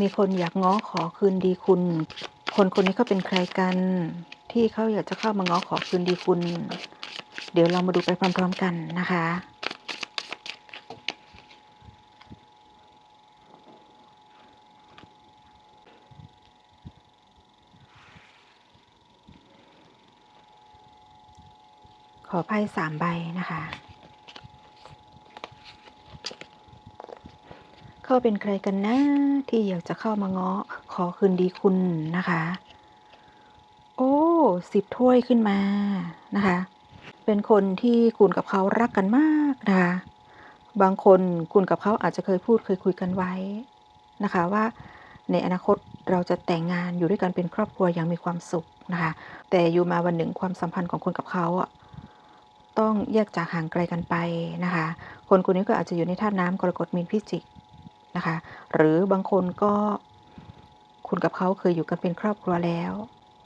มีคนอยากง้อขอคืนดีคุณ คนคนนี้เขาเป็นใครกัน ที่เขาอยากจะเข้ามาง้อขอคืนดีคุณ เดี๋ยวเรามาดูไปพร้อมๆกันนะคะขอไพ่สามใบนะคะ เขาเป็นใครกันนะที่อยากจะเข้ามาง้อขอคืนดีคุณนะคะ โอ้สิบถ้วยขึ้นมานะคะ เป็นคนที่คุณกับเขารักกันมากนะคะ บางคนคุณกับเขาอาจจะเคยพูดเคยคุยกันไว้นะคะว่าในอนาคตเราจะแต่งงานอยู่ด้วยกันเป็นครอบครัวอย่างมีความสุขนะคะ แต่อยู่มาวันหนึ่งความสัมพันธ์ของคุณกับเขาอะต้องแยกจากห่างไกลกันไปนะคะ คนคนนี้ก็อาจจะอยู่ในธาตุน้ำกรกฎมีนพิจิก นะคะ หรือบางคนก็คุณกับเขาเคยอยู่กันเป็นครอบครัวแล้ว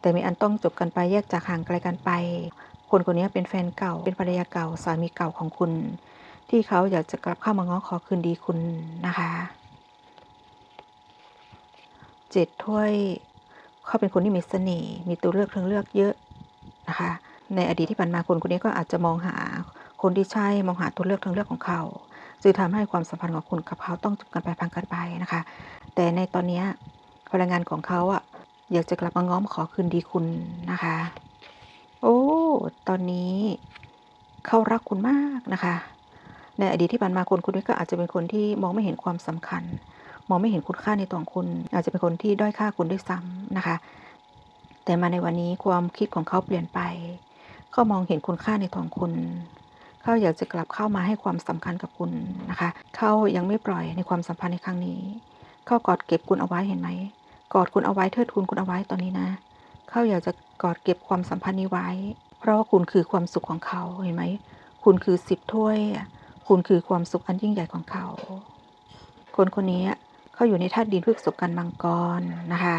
แต่มีอันต้องจบกันไปแยกจากห่างไกลกันไป คนคนนี้เป็นแฟนเก่า เป็นภรรยาเก่าสามีเก่าของคุณ ที่เขาอยากจะกลับเข้ามาง้อขอคืนดีคุณนะคะเจ็ดถ้วยเขาเป็นคนที่มีเสน่ห์มีตัวเลือกทางเลือกเยอะนะคะในอดีตที่ผ่านมาคนคนนี้ก็อาจจะมองหาคนที่ใช่มองหาตัวเลือกทางเลือกของเขา จึงทำให้ความสัมพันธ์ของคุณกับเขาต้องจบกันไปพังกันไปนะคะ แต่ในตอนนี้พลังงานของเขาอะอยากจะกลับมาง้อมขอคืนดีคุณนะคะ โอ้ ตอนนี้เขารักคุณมากนะคะ ในอดีตที่ผ่านมาคนคนนี้ก็อาจจะเป็นคนที่มองไม่เห็นความสำคัญ มองไม่เห็นคุณค่าในตัวของคุณ อาจจะเป็นคนที่ด้อยค่าคุณด้วยซ้ำนะคะ แต่มาในวันนี้ความคิดของเขาเปลี่ยนไป เขามองเห็นคุณค่าในตัวของคุณ เขาอยากจะกลับเข้ามาให้ความสำคัญกับคุณนะคะ เขายังไม่ปล่อยในความสัมพันธ์ในครั้งนี้ เขากอดเก็บคุณเอาไว้เห็นไหม กอดคุณเอาไว้เทิดทูนคุณเอาไว้ตอนนี้นะ เขาอยากจะกอดเก็บความสัมพันธ์นี้ไว้ เพราะว่าคุณคือความสุขของเขาเห็นไหม คุณคือสิบถ้วย คุณคือความสุขอันยิ่งใหญ่ของเขา คนคนนี้เขาอยู่ในธาตุดินพฤกษบกันมังกรนะคะ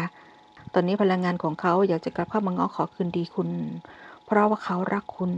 ตอนนี้พลังงานของเขาอยากจะกลับเข้ามาง้อขอคืนดีคุณ เพราะว่าเขารักคุณ